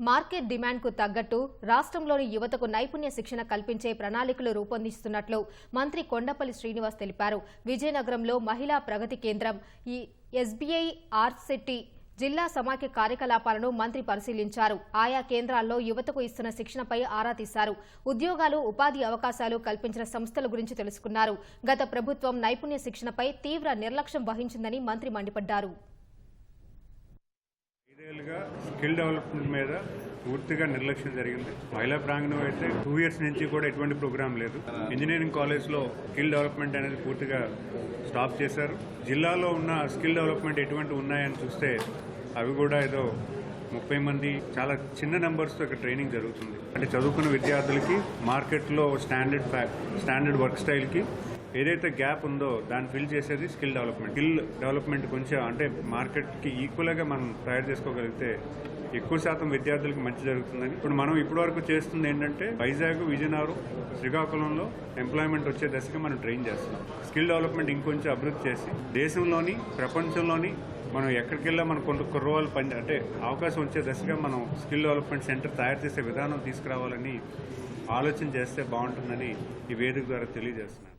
Market డిమాండ్కు తగ్గట్టు రాష్ట్రంలోని యువతకు నైపుణ్య శిక్షణ కల్పించే ప్రణాళికలు రూపొందిస్తున్నట్లు మంత్రి కొండపల్లి శ్రీనివాస్ తెలిపారు. విజయనగరంలో మహిళా ప్రగతి కేంద్రం ఈ ఎస్బీఐ ఆర్సెట్టి జిల్లా సమాఖ్య కార్యకలాపాలను మంత్రి పరిశీలించారు. ఆయా కేంద్రాల్లో యువతకు ఇస్తున్న శిక్షణపై ఆరా తీశారు. ఉద్యోగాలు ఉపాధి అవకాశాలు కల్పించిన సంస్థల గురించి తెలుసుకున్నారు. గత ప్రభుత్వం నైపుణ్య శిక్షణపై తీవ్ర నిర్లక్ష్యం వహించిందని మంత్రి మండిపడ్డారు. ఐదేళ్ళుగా స్కిల్ డెవలప్మెంట్ మీద పూర్తిగా నిర్లక్ష్యం జరిగింది. మహిళా ప్రాంగణం అయితే టూ ఇయర్స్ నుంచి కూడా ఎటువంటి ప్రోగ్రామ్ లేదు. ఇంజనీరింగ్ కాలేజ్లో స్కిల్ డెవలప్మెంట్ అనేది పూర్తిగా స్టాప్ చేశారు. జిల్లాలో ఉన్న స్కిల్ డెవలప్మెంట్ ఎటువంటి ఉన్నాయని చూస్తే అవి కూడా ఏదో ముప్పై మంది చాలా చిన్న నెంబర్స్తో ఇక్కడ ట్రైనింగ్ జరుగుతుంది. అంటే చదువుకున్న విద్యార్థులకి మార్కెట్లో స్టాండర్డ్ ఫ్యా స్టాండర్డ్ వర్క్ స్టైల్కి ఏదైతే గ్యాప్ ఉందో దాన్ని ఫిల్ చేసేది స్కిల్ డెవలప్మెంట్ స్కిల్ డెవలప్మెంట్ కొంచెం అంటే మార్కెట్కి ఈక్వల్గా మనం తయారు చేసుకోగలిగితే ఎక్కువ శాతం విద్యార్థులకు మంచి జరుగుతుందని. ఇప్పుడు మనం ఇప్పటివరకు చేస్తుంది ఏంటంటే వైజాగ్ విజయనగరం శ్రీకాకుళంలో ఎంప్లాయ్మెంట్ వచ్చే దశగా మనం ట్రైన్ చేస్తున్నాం. స్కిల్ డెవలప్మెంట్ ఇంకొంచెం అభివృద్ధి చేసి దేశంలోని ప్రపంచంలోని మనం ఎక్కడికి వెళ్ళా మనం కొంత కుర్రవాళ్ళు పని అంటే అవకాశం వచ్చే దశగా మనం స్కిల్ డెవలప్మెంట్ సెంటర్ తయారు చేసే విధానం తీసుకురావాలని ఆలోచన చేస్తే బాగుంటుందని ఈ వేదిక ద్వారా తెలియజేస్తున్నాను.